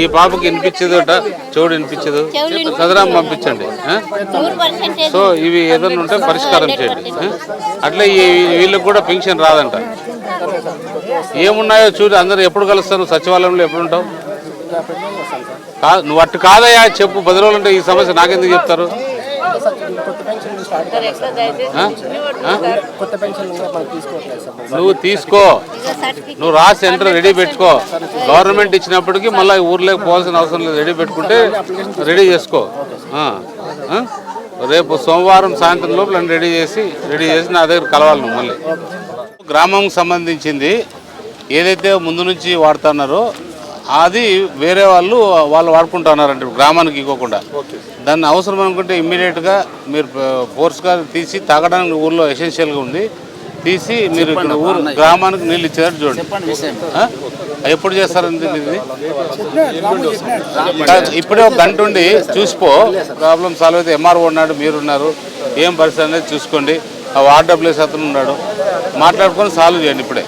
ఈ పాపకి వినిపించేదోట చెవుడు వినిపించదు. చదరాం పంపించండి సో ఇవి ఏదైనా ఉంటే పరిష్కారం చేయండి అట్లే వీళ్ళకి కూడా పెన్షన్ రాదంట. ఏమున్నాయో చూడు అందరూ ఎప్పుడు కలుస్తారు? సచివాలయంలో ఎప్పుడు ఉంటావు? కాదు నువ్వు అట్టు కాదయా చెప్పు. పది రోజులు ఉంటే ఈ సమస్య నాకెందుకు చెప్తారు? నువ్వు తీసుకో. నువ్వు రాసి సెంటర్ రెడీ పెట్టుకో. గవర్నమెంట్ ఇచ్చినప్పటికీ మళ్ళీ ఊర్లోకి పోవాల్సిన అవసరం లేదు. రెడీ పెట్టుకుంటే రెడీ చేసుకో? రేపు సోమవారం సాయంత్రం లోపల నన్ను రెడీ చేసి రెడీ చేసి నా దగ్గర కలవాలి నువ్వు మళ్ళీ. గ్రామంకి సంబంధించింది ఏదైతే ముందు నుంచి వాడుతున్నారో అది వేరే వాళ్ళు వాళ్ళు వాడుకుంటున్నారంటే గ్రామానికి ఇవ్వకుండా. దాన్ని అవసరం అనుకుంటే ఇమ్మీడియట్గా మీరు ఫోర్స్గా తీసి తాగడానికి ఊర్లో ఎసెన్షియల్గా ఉంది. తీసి మీరు ఇక్కడ ఊరు గ్రామానికి నీళ్ళు ఇచ్చేటట్టు చూడండి? ఎప్పుడు చేస్తారండి ఇది ఇప్పుడే ఒక గంట ఉండి చూసిపో. ప్రాబ్లం సాల్వ్ అయితే ఎంఆర్ఓ ఉన్నాడు మీరున్నారు. ఏం పరిస్థితి అనేది చూసుకోండి. ఆ వార్డ్ డబ్ల్యూఎస్ అతను ఉన్నాడు. మాట్లాడుకొని సాల్వ్ చేయండి ఇప్పుడే.